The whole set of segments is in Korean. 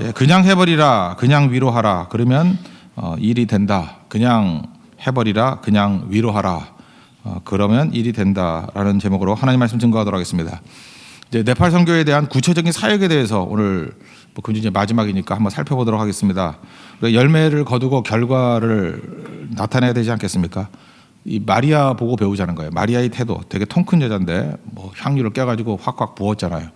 예, 그냥 해버리라, 그냥 위로하라. 그러면 어, 일이 된다. 그냥 해버리라, 그냥 위로하라. 어, 그러면 일이 된다라는 제목으로 하나님 말씀 증거하도록 하겠습니다. 이제 네팔 선교에 대한 구체적인 사역에 대해서 오늘 뭐 금주 이제 마지막이니까 한번 살펴보도록 하겠습니다. 열매를 거두고 결과를 나타내야 되지 않겠습니까? 이 마리아 보고 배우자는 거예요. 마리아의 태도 되게 통 큰 여자인데 뭐 향유를 깨가지고 확확 부었잖아요.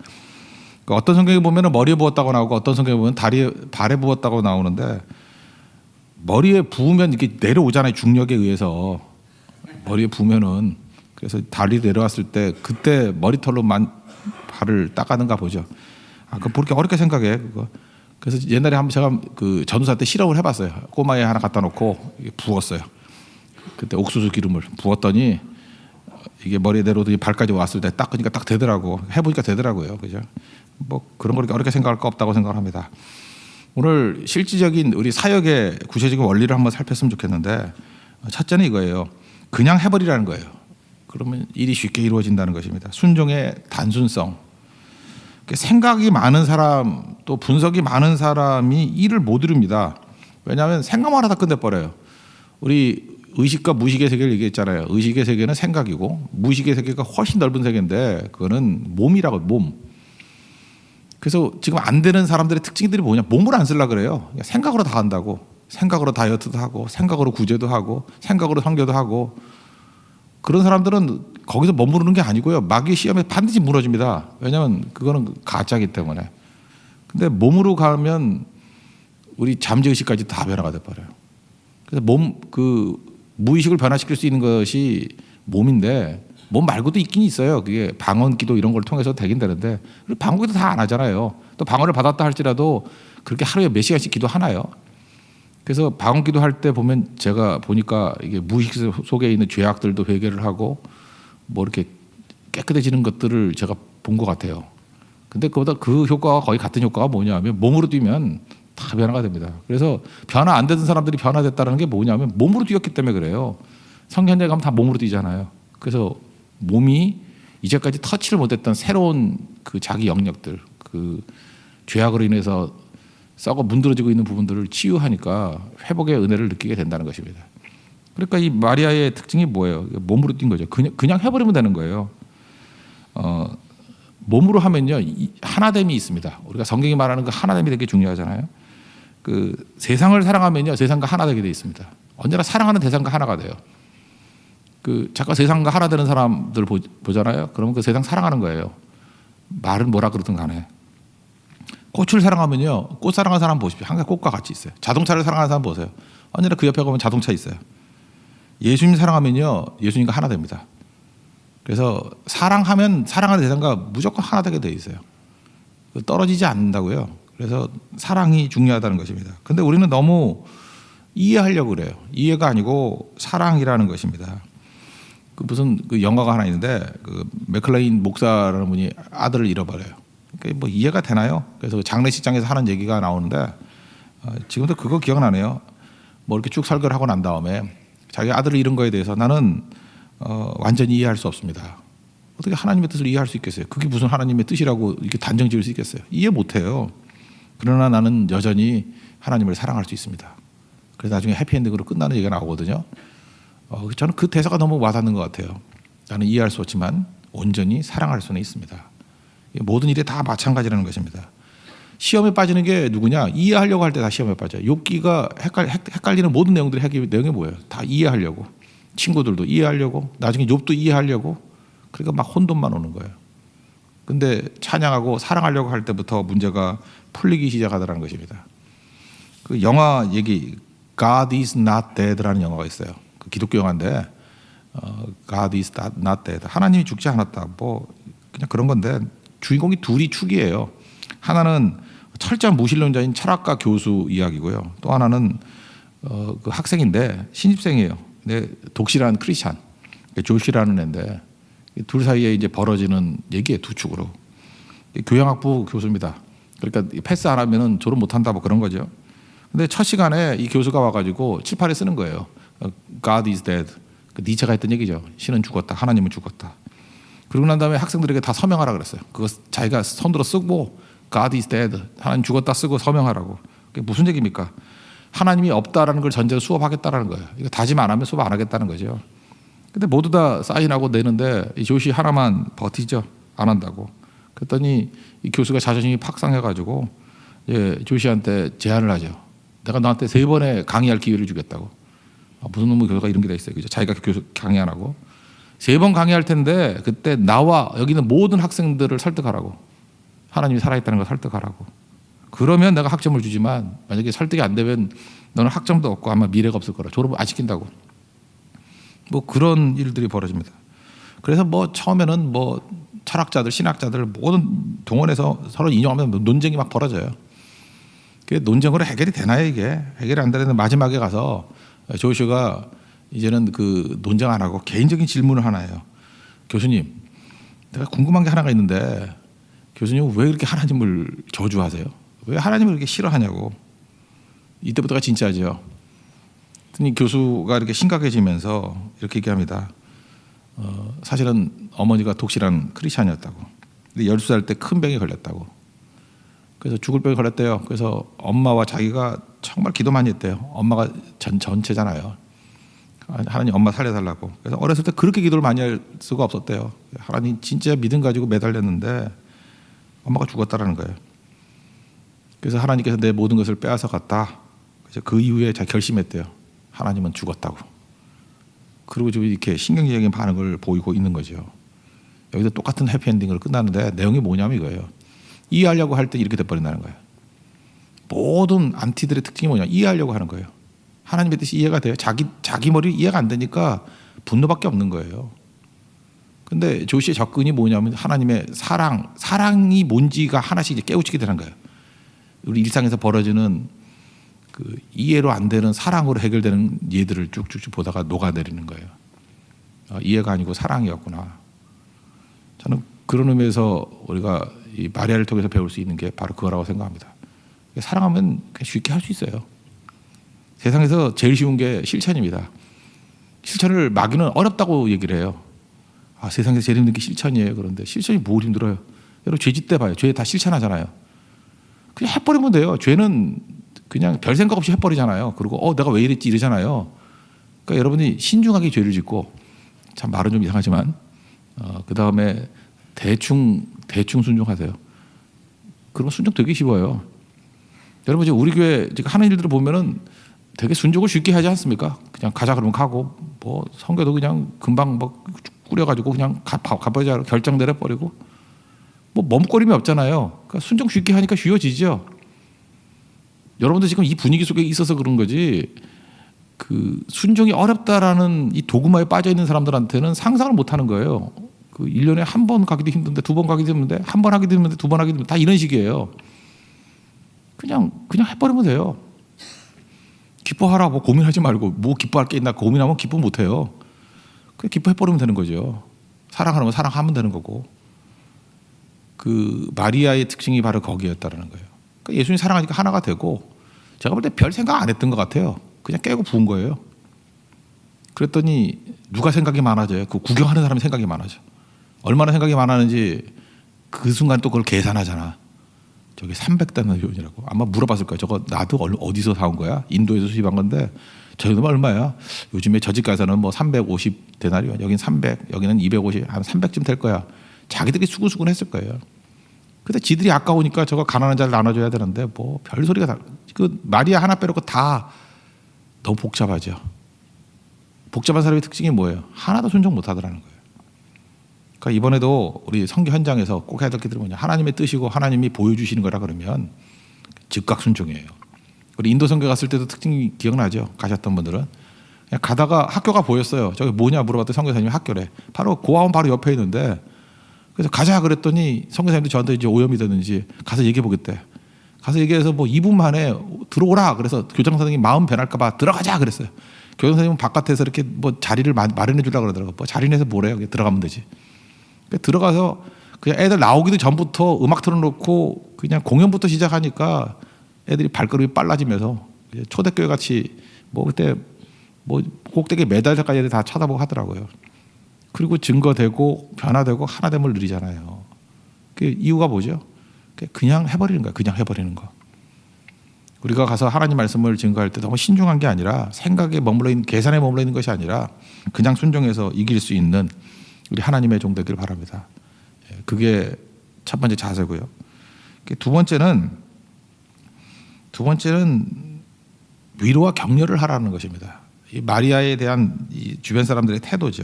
그러니까 어떤 성경에 보면은 머리에 부었다고 나오고 어떤 성경에 보면 다리에 발에 부었다고 나오는데 머리에 부으면 이게 내려오잖아요. 중력에 의해서 머리에 부면은 그래서 다리 내려왔을 때 그때 머리털로만 발을 닦아는가 보죠. 아, 그 그렇게 어렵게 생각해 그거. 그래서 옛날에 한번 제가 그 전우사 때 실험을 해봤어요. 꼬마에 하나 갖다 놓고 부었어요. 그때 옥수수 기름을 부었더니 이게 머리에 내려오더니 발까지 왔을 때 닦으니까 딱 되더라고. 해보니까 되더라고요. 그죠? 뭐 그런 걸 어렵게 생각할 거 없다고 생각합니다. 오늘 실질적인 우리 사역의 구체적인 원리를 한번 살폈으면 좋겠는데 첫째는 이거예요. 그냥 해버리라는 거예요. 그러면 일이 쉽게 이루어진다는 것입니다. 순종의 단순성. 그 생각이 많은 사람 또 분석이 많은 사람이 일을 못 이룹니다. 왜냐하면 생각만 하다 끝내버려요. 우리 의식과 무의식의 세계를 얘기했잖아요. 의식의 세계는 생각이고 무의식의 세계가 훨씬 넓은 세계인데 그거는 몸이라고 몸. 그래서 지금 안 되는 사람들의 특징들이 뭐냐? 몸을 안 쓰려 그래요. 그냥 생각으로 다 한다고. 생각으로 다이어트도 하고 생각으로 구제도 하고 생각으로 성교도 하고 그런 사람들은 거기서 머무르는 게 아니고요. 마귀 시험에 반드시 무너집니다. 왜냐하면 그거는 가짜기 때문에. 근데 몸으로 가면 우리 잠재 의식까지 다 변화가 돼 버려요. 그래서 몸 그 무의식을 변화시킬 수 있는 것이 몸인데 몸 말고도 있긴 있어요. 그게 방언기도 이런 걸 통해서 되긴 되는데 방언기도 다 안 하잖아요. 또 방언을 받았다 할지라도 그렇게 하루에 몇 시간씩 기도하나요? 그래서 방언기도 할 때 보면 제가 보니까 이게 무의식 속에 있는 죄악들도 회개를 하고 뭐 이렇게 깨끗해지는 것들을 제가 본 것 같아요. 근데 그보다 그 효과가 거의 같은 효과가 뭐냐면 몸으로 뛰면 다 변화가 됩니다. 그래서 변화 안 되던 사람들이 변화됐다는 게 뭐냐면 몸으로 뛰었기 때문에 그래요. 성현대 가면 다 몸으로 뛰잖아요. 그래서 몸이 이제까지 터치를 못했던 새로운 그 자기 영역들, 그 죄악으로 인해서 썩어 문드러지고 있는 부분들을 치유하니까 회복의 은혜를 느끼게 된다는 것입니다. 그러니까 이 마리아의 특징이 뭐예요? 몸으로 뛴 거죠. 그냥 그냥 해버리면 되는 거예요. 어, 몸으로 하면요 이 하나됨이 있습니다. 우리가 성경이 말하는 그 하나됨이 되게 중요하잖아요. 그 세상을 사랑하면요 세상과 하나 되게 돼 있습니다. 언제나 사랑하는 대상과 하나가 돼요. 그 잠깐 세상과 하나 되는 사람들 보, 보잖아요. 그러면 그 세상 사랑하는 거예요. 말은 뭐라 그러든 간에 꽃을 사랑하면요 꽃 사랑하는 사람 보십시오. 항상 꽃과 같이 있어요. 자동차를 사랑하는 사람 보세요. 언제나 그 옆에 가면 자동차 있어요. 예수님 사랑하면요 예수님과 하나 됩니다. 그래서 사랑하면 사랑하는 대상과 무조건 하나 되게 돼 있어요. 떨어지지 않는다고요. 그래서 사랑이 중요하다는 것입니다. 근데 우리는 너무 이해하려고 그래요. 이해가 아니고 사랑이라는 것입니다. 그 무슨 그 영화가 하나 있는데 그 맥클레인 목사라는 분이 아들을 잃어버려요. 그러니까 뭐 이해가 되나요? 그래서 장례식장에서 하는 얘기가 나오는데 어, 지금도 그거 기억나네요. 뭐 이렇게 쭉 설교를 하고 난 다음에 자기 아들을 잃은 거에 대해서 나는 어, 완전히 이해할 수 없습니다. 어떻게 하나님의 뜻을 이해할 수 있겠어요? 그게 무슨 하나님의 뜻이라고 이렇게 단정 지을 수 있겠어요? 이해 못 해요. 그러나 나는 여전히 하나님을 사랑할 수 있습니다. 그래서 나중에 해피엔딩으로 끝나는 얘기가 나오거든요. 어, 저는 그 대사가 너무 와닿는 것 같아요. 나는 이해할 수 없지만 온전히 사랑할 수는 있습니다. 모든 일에 다 마찬가지라는 것입니다. 시험에 빠지는 게 누구냐? 이해하려고 할 때 다 시험에 빠져요. 욥기가 헷갈, 헷갈리는 모든 내용들이 핵 내용이 뭐예요? 다 이해하려고. 친구들도 이해하려고. 나중에 욥도 이해하려고. 그러니까 막 혼돈만 오는 거예요. 근데 찬양하고 사랑하려고 할 때부터 문제가 풀리기 시작하더라는 것입니다. 그 영화 얘기 God is not dead라는 영화가 있어요. 그 기독교 영화인데 어, God is not dead. 하나님이 죽지 않았다. 뭐 그냥 그런 건데 주인공이 둘이 축이에요. 하나는 철저한 무신론자인 철학가 교수 이야기고요. 또 하나는 어, 그 학생인데 신입생이에요. 근데 독실한 크리스찬 조시라는 애인데 둘 사이에 이제 벌어지는 얘기에 두 축으로 교양학부 교수입니다. 그러니까 패스 안 하면은 졸업 못 한다 뭐 그런 거죠. 근데 첫 시간에 이 교수가 와가지고 칠판에 쓰는 거예요. God is dead. 그 니체가 했던 얘기죠. 신은 죽었다. 하나님은 죽었다. 그러고 난 다음에 학생들에게 다 서명하라 그랬어요. 그거 자기가 손들어 쓰고 God is dead. 하나님 죽었다 쓰고 서명하라고. 그게 무슨 얘기입니까? 하나님이 없다라는 걸 전제로 수업하겠다라는 거예요. 이거 다짐 안 하면 수업 안 하겠다는 거죠. 근데 모두 다 사인하고 내는데 이 조시 하나만 버티죠. 안 한다고. 그랬더니 이 교수가 자존심이 팍 상해가지고 예, 조시한테 제안을 하죠. 내가 너한테 세 번의 강의할 기회를 주겠다고. 아, 무슨 놈의 교수가 이런 게 다 있어요. 그죠? 자기가 교수 강의 안 하고 세 번 강의할 텐데 그때 나와 여기 있는 모든 학생들을 설득하라고. 하나님이 살아있다는 걸 설득하라고. 그러면 내가 학점을 주지만 만약에 설득이 안 되면 너는 학점도 없고 아마 미래가 없을 거라. 졸업을 안 시킨다고. 뭐 그런 일들이 벌어집니다. 그래서 뭐 처음에는 뭐 철학자들, 신학자들 모든 동원해서 서로 인용하면 논쟁이 막 벌어져요. 그 논쟁으로 해결이 되나요 이게? 해결이 안 되는데 마지막에 가서 조슈가 이제는 그 논쟁 안 하고 개인적인 질문을 하나 해요. 교수님, 내가 궁금한 게 하나가 있는데 교수님 왜 이렇게 하나님을 저주하세요? 왜 하나님을 이렇게 싫어하냐고. 이때부터가 진짜죠. 이 교수가 이렇게 심각해지면서 이렇게 얘기합니다. 어, 사실은 어머니가 독실한 크리스찬이었다고. 근데 12살 때 큰 병에 걸렸다고. 그래서 죽을 병에 걸렸대요. 그래서 엄마와 자기가 정말 기도 많이 했대요. 엄마가 전, 전체잖아요. 하나님 엄마 살려달라고. 그래서 어렸을 때 그렇게 기도를 많이 할 수가 없었대요. 하나님 진짜 믿음 가지고 매달렸는데 엄마가 죽었다라는 거예요. 그래서 하나님께서 내 모든 것을 빼앗아 갔다. 그래서 그 이후에 자 결심했대요. 하나님은 죽었다고. 그리고 지금 이렇게 신경적인 반응을 보이고 있는 거죠. 여기서 똑같은 해피엔딩으로 끝나는데 내용이 뭐냐면 이거예요. 이해하려고 할 때 이렇게 돼버린다는 거예요. 모든 안티들의 특징이 뭐냐? 이해하려고 하는 거예요. 하나님의 뜻이 이해가 돼요. 자기 자기 머리 이해가 안 되니까 분노밖에 없는 거예요. 근데 조시의 접근이 뭐냐면 하나님의 사랑, 사랑이 뭔지가 하나씩 이제 깨우치게 되는 거예요. 우리 일상에서 벌어지는 그 이해로 안 되는 사랑으로 해결되는 예들을 쭉쭉쭉 보다가 녹아내리는 거예요. 아, 이해가 아니고 사랑이었구나. 저는 그런 의미에서 우리가 이 마리아를 통해서 배울 수 있는 게 바로 그거라고 생각합니다. 사랑하면 쉽게 할 수 있어요. 세상에서 제일 쉬운 게 실천입니다. 실천을 막기는 어렵다고 얘기를 해요. 아, 세상에서 제일 힘든 게 실천이에요. 그런데 실천이 뭘 힘들어요? 여러분 죄짓 때 봐요. 죄 다 실천하잖아요. 그냥 해버리면 돼요. 죄는 그냥 별 생각 없이 해버리잖아요. 그리고 어 내가 왜 이랬지 이러잖아요. 그러니까 여러분이 신중하게 죄를 짓고 참 말은 좀 이상하지만 어, 그 다음에 대충 대충 순종하세요. 그러면 순종 되게 쉬워요. 여러분 지금 우리 교회 하는 일들을 보면은 되게 순종을 쉽게 하지 않습니까? 그냥 가자 그러면 가고 뭐 성교도 그냥 금방 뭐 꾸려가지고 그냥 가, 가버자 결정 내려버리고 뭐 머뭇거림이 없잖아요. 그러니까 순종 쉽게 하니까 쉬워지죠. 여러분들 지금 이 분위기 속에 있어서 그런 거지 그 순종이 어렵다라는 이 도구마에 빠져 있는 사람들한테는 상상을 못 하는 거예요. 그 1년에 한 번 가기도 힘든데 두 번 가기도 힘든데 한 번 하기도 힘든데 두 번 하기도 힘든데 다 이런 식이에요. 그냥 그냥 해버리면 돼요. 기뻐하라 뭐 고민하지 말고 뭐 기뻐할 게 있나 고민하면 기뻐 못 해요. 그냥 기뻐해버리면 되는 거죠. 사랑하는 건 사랑하면 되는 거고. 그 마리아의 특징이 바로 거기였다라는 거예요. 그러니까 예수님 사랑하니까 하나가 되고 제가 볼 때 별 생각 안 했던 것 같아요. 그냥 깨고 부은 거예요. 그랬더니 누가 생각이 많아져요? 그 구경하는 사람이 생각이 많아져. 얼마나 생각이 많았는지 그 순간 또 그걸 계산하잖아. 저게 300데나리온이라고 아마 물어봤을 거야. 저거 나도 어디서 사온 거야? 인도에서 수입한 건데 저기는 얼마야? 요즘에 저집 가서는 뭐 350 데나리온, 여긴 300, 여기는 250, 한 300쯤 될 거야. 자기들이 수근수근 했을 거예요. 근데 지들이 아까우니까 저거 가난한 자를 나눠줘야 되는데 뭐 별소리가 다. 그 마리아 하나 빼놓고 다 너무 복잡하죠. 복잡한 사람의 특징이 뭐예요? 하나도 순종 못 하더라는 거예요. 그러니까 이번에도 우리 성교 현장에서 꼭 해야 될 게 뭐냐. 하나님의 뜻이고 하나님이 보여주시는 거라 그러면 즉각 순종이에요. 우리 인도 성교 갔을 때도 특징이 기억나죠? 가셨던 분들은. 가다가 학교가 보였어요. 저기 뭐냐 물어봤더니 성교사님이 학교래. 바로 고아원 바로 옆에 있는데 그래서 가자 그랬더니 성교사님도 저한테 이제 오염이 되는지 가서 얘기해 보겠대. 가서 얘기해서 뭐 2분 만에 들어오라. 그래서 교장 선생님 마음 변할까봐 들어가자 그랬어요. 교장 선생님은 바깥에서 이렇게 뭐 자리를 마련해 주려고 그러더라고. 뭐 자리내서 뭐래요? 들어가면 되지. 들어가서 그냥 애들 나오기도 전부터 음악 틀어놓고 그냥 공연부터 시작하니까 애들이 발걸음이 빨라지면서 초대교회 같이 뭐 그때 뭐 꼭대기 매달려까지 다 쳐다보고 하더라고요. 그리고 증거되고 변화되고 하나됨을 누리잖아요. 그 이유가 뭐죠? 그냥 해버리는 거야. 그냥 해버리는 거. 우리가 가서 하나님 말씀을 증거할 때 너무 신중한 게 아니라 생각에 머물러 있는 계산에 머물러 있는 것이 아니라 그냥 순종해서 이길 수 있는 우리 하나님의 종 되길 바랍니다. 예, 그게 첫 번째 자세고요. 두 번째는 두 번째는 위로와 격려를 하라는 것입니다. 이 마리아에 대한 이 주변 사람들의 태도죠.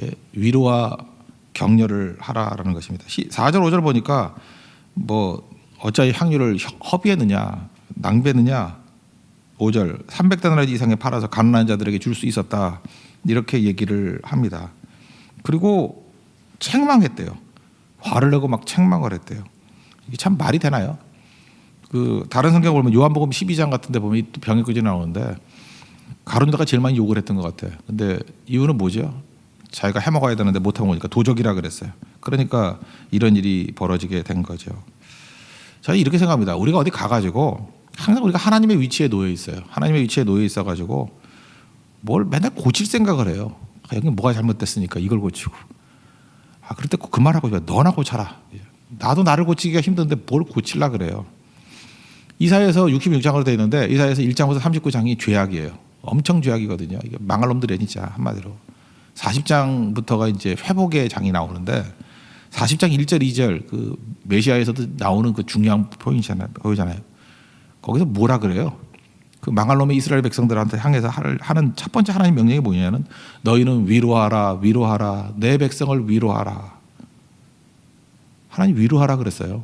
예, 위로와 격려를 하라라는 것입니다. 4절 5절 보니까 뭐 어찌 향유를 허비했느냐 낭비했느냐 5절 300데나리 이상에 팔아서 가난한 자들에게 줄 수 있었다 이렇게 얘기를 합니다. 그리고 책망했대요. 화를 내고 막 책망을 했대요. 이게 참 말이 되나요? 그 다른 성경 보면 요한복음 12장 같은데 보면 이 병의 끄지 나오는데 가룟유다가 제일 많이 욕을 했던 것 같아요. 근데 이유는 뭐죠? 자기가 해먹어야 되는데 못하고 오니까 도적이라 그랬어요. 그러니까 이런 일이 벌어지게 된 거죠. 저는 이렇게 생각합니다. 우리가 어디 가가지고 항상 우리가 하나님의 위치에 놓여 있어요. 하나님의 위치에 놓여 있어가지고 뭘 맨날 고칠 생각을 해요. 아, 여기 뭐가 잘못됐으니까 이걸 고치고. 아 그럴 때 꼭 그 말하고 싶어요. 너나 고쳐라. 나도 나를 고치기가 힘든데 뭘 고칠라 그래요. 이사에서 66장으로 되어 있는데 이사에서 1장부터 39장이 죄악이에요. 엄청 죄악이거든요. 이게 망할 놈들이 진짜 한마디로. 40장부터가 이제 회복의 장이 나오는데 40장 1절 2절 그 메시아에서도 나오는 그 중요한 포인트잖아요. 거기서 뭐라 그래요? 그 망할 놈의 이스라엘 백성들한테 향해서 하는 첫 번째 하나님 명령이 뭐냐면 너희는 위로하라 위로하라 내 백성을 위로하라. 하나님 위로하라 그랬어요.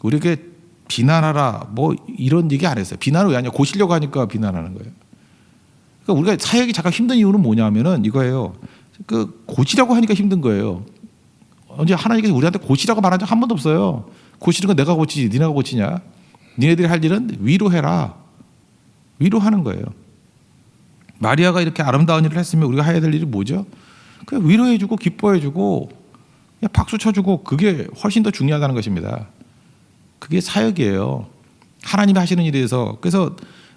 우리에게 비난하라 뭐 이런 얘기 안 했어요. 비난을 왜 하냐? 고치려고 하니까 비난하는 거예요. 그러니까 우리가 사역이 잠깐 힘든 이유는 뭐냐면은 이거예요. 그 고치려고 하니까 힘든 거예요. 언제 하나님께서 우리한테 고치라고 말한 적 한 번도 없어요. 고치는 건 내가 고치지, 니네가 고치냐? 니네들이 할 일은 위로해라. 위로하는 거예요. 마리아가 이렇게 아름다운 일을 했으면 우리가 해야 될 일이 뭐죠? 그냥 위로해주고 기뻐해주고 그냥 박수 쳐주고 그게 훨씬 더 중요하다는 것입니다. 그게 사역이에요. 하나님이 하시는 일에서 그래서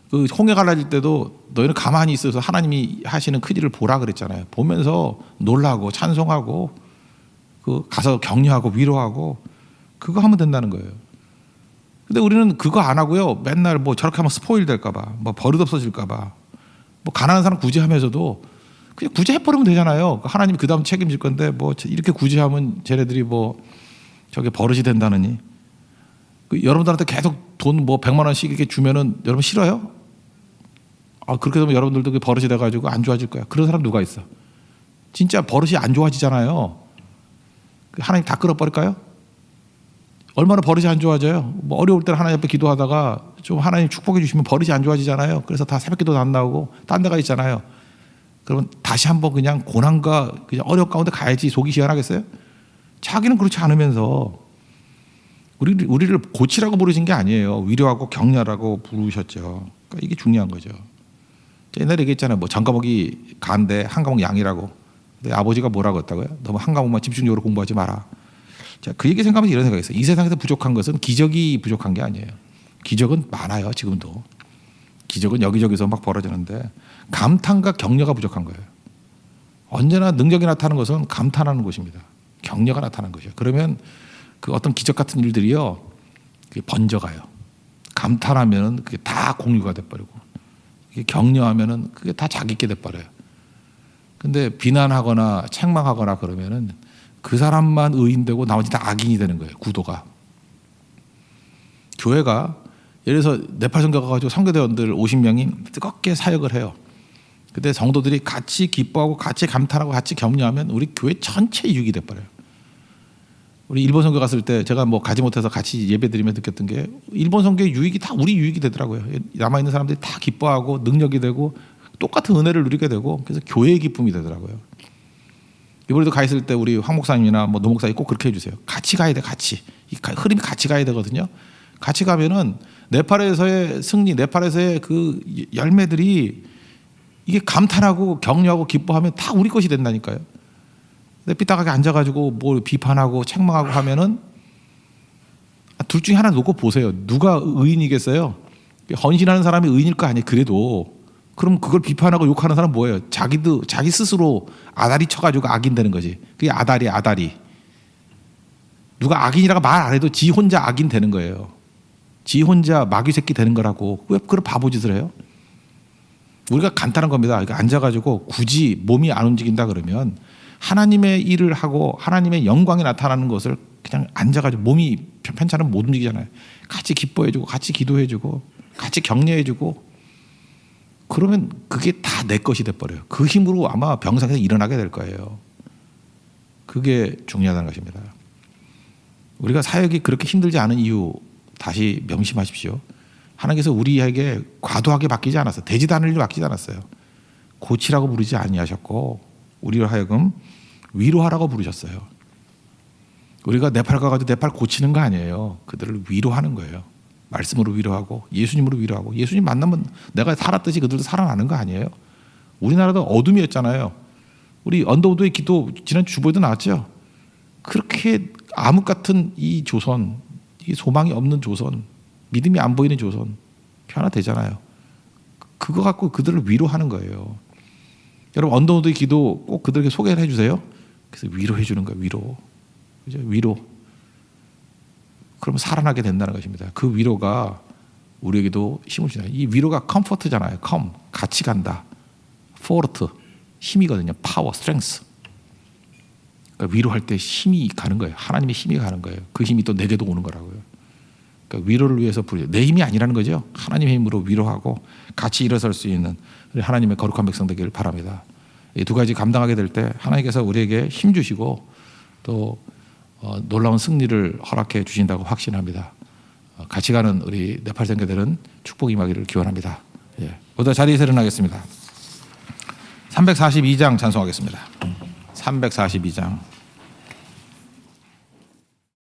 그 홍해 갈라질 때도 너희는 가만히 있어서 하나님이 하시는 큰 일을 보라 그랬잖아요. 보면서 놀라고 찬송하고 그 가서 격려하고 위로하고 그거 하면 된다는 거예요. 근데 우리는 그거 안 하고요. 맨날 뭐 저렇게 하면 스포일 될까봐, 뭐 버릇 없어질까봐, 뭐 가난한 사람 구제하면서도 그냥 구제해버리면 되잖아요. 하나님이 그 다음 책임질 건데 뭐 이렇게 구제하면 쟤네들이 뭐 저게 버릇이 된다느니. 그 여러분들한테 계속 돈 뭐 백만 원씩 이렇게 주면은 여러분 싫어요? 아 그렇게 되면 여러분들도 그 버릇이 돼가지고 안 좋아질 거야. 그런 사람 누가 있어? 진짜 버릇이 안 좋아지잖아요. 그 하나님 다 끌어버릴까요? 얼마나 버릇이 안 좋아져요? 뭐 어려울 때는 하나님 앞에 기도하다가 좀 하나님 축복해 주시면 버릇이 안 좋아지잖아요. 그래서 다 새벽 기도 안 나오고 딴 데가 있잖아요. 그러면 다시 한번 그냥 고난과 그냥 어려움 가운데 가야지 속이 시원하겠어요? 자기는 그렇지 않으면서 우리 우리를 고치라고 부르신 게 아니에요. 위로하고 격려라고 부르셨죠. 그러니까 이게 중요한 거죠. 옛날에 얘기했잖아요. 뭐 전과목이 간데 한 과목 양이라고. 근데 아버지가 뭐라고 했다고요? 너무 한 과목만 집중적으로 공부하지 마라. 자, 그 얘기 생각하면서 이런 생각이 있어요. 이 세상에서 부족한 것은 기적이 부족한 게 아니에요. 기적은 많아요, 지금도. 기적은 여기저기서 막 벌어지는데 감탄과 격려가 부족한 거예요. 언제나 능력이 나타나는 것은 감탄하는 것입니다. 격려가 나타나는 것이죠. 그러면 그 어떤 기적 같은 일들이요, 번져가요. 감탄하면 그게 다 공유가 돼버리고, 격려하면은 그게 다 자기께 돼버려요. 근데 비난하거나 책망하거나 그러면은 그 사람만 의인되고 나머지 다 악인이 되는 거예요. 구도가. 교회가 예를 들어서 네팔 선교 가가지고 선교대원들 50명이 뜨겁게 사역을 해요. 근데 성도들이 같이 기뻐하고 같이 감탄하고 같이 격려하면 우리 교회 전체 이익이 돼버려요. 우리 일본 선교 갔을 때 제가 뭐 가지 못해서 같이 예배드리며 느꼈던 게 일본 선교의 유익이 다 우리 유익이 되더라고요. 남아 있는 사람들이 다 기뻐하고 능력이 되고 똑같은 은혜를 누리게 되고 그래서 교회의 기쁨이 되더라고요. 이번에도 가 있을 때 우리 황 목사님이나 뭐 노 목사님 꼭 그렇게 해주세요. 같이 가야 돼, 같이. 이 흐름이 같이 가야 되거든요. 같이 가면은 네팔에서의 승리, 네팔에서의 그 열매들이 이게 감탄하고 격려하고 기뻐하면 다 우리 것이 된다니까요. 근데 삐딱하게 앉아가지고 뭘 비판하고 책망하고 하면은 둘 중에 하나 놓고 보세요. 누가 의인이겠어요? 헌신하는 사람이 의인일 거 아니에요. 그래도 그럼 그걸 비판하고 욕하는 사람 뭐예요? 자기도 자기 스스로 아다리 쳐가지고 악인 되는 거지. 그게 아다리 아다리. 누가 악인이라고 말 안 해도 지 혼자 악인 되는 거예요. 지 혼자 마귀 새끼 되는 거라고 왜 그런 바보짓을 해요? 우리가 간단한 겁니다. 앉아가지고 굳이 몸이 안 움직인다 그러면 하나님의 일을 하고 하나님의 영광이 나타나는 것을 그냥 앉아가지고 몸이 편- 편찮으면 못 움직이잖아요. 같이 기뻐해주고 같이 기도해주고 같이 격려해주고 그러면 그게 다 내 것이 돼버려요. 그 힘으로 아마 병상에서 일어나게 될 거예요. 그게 중요하다는 것입니다. 우리가 사역이 그렇게 힘들지 않은 이유 다시 명심하십시오. 하나님께서 우리에게 과도하게 맡기지 않았어요. 되지도 않을 일 맡기지 않았어요. 고치라고 부르지 아니하셨고 우리로 하여금 위로하라고 부르셨어요. 우리가 네팔 가가지고 네팔 고치는 거 아니에요. 그들을 위로하는 거예요. 말씀으로 위로하고 예수님으로 위로하고 예수님 만나면 내가 살았듯이 그들도 살아나는 거 아니에요. 우리나라도 어둠이었잖아요. 우리 언더우드의 기도 지난 주보에도 나왔죠. 그렇게 암흑 같은 이 조선, 이 소망이 없는 조선, 믿음이 안 보이는 조선 변화되잖아요. 그거 갖고 그들을 위로하는 거예요. 여러분 언더우드의 기도 꼭 그들에게 소개를 해주세요. 그래서 위로해 주는 거예요. 위로, 그죠? 위로. 그러면 살아나게 된다는 것입니다. 그 위로가 우리에게도 힘을 주나요. 이 위로가 컴포트잖아요. 컴 같이 간다. 포르트 힘이거든요. 파워, 스트렝스. 그러니까 위로할 때 힘이 가는 거예요. 하나님의 힘이 가는 거예요. 그 힘이 또 내게도 오는 거라고요. 그러니까 위로를 위해서 부르. 내 힘이 아니라는 거죠. 하나님의 힘으로 위로하고 같이 일어설 수 있는 하나님의 거룩한 백성 되기를 바랍니다. 이 두 가지 감당하게 될 때 하나님께서 우리에게 힘 주시고 또 어, 놀라운 승리를 허락해 주신다고 확신합니다. 어, 같이 가는 우리 네팔 생계들은 축복 임하기를 기원합니다. 예. 모두 자리에서 일어나겠습니다. 342장 찬송하겠습니다. 342장.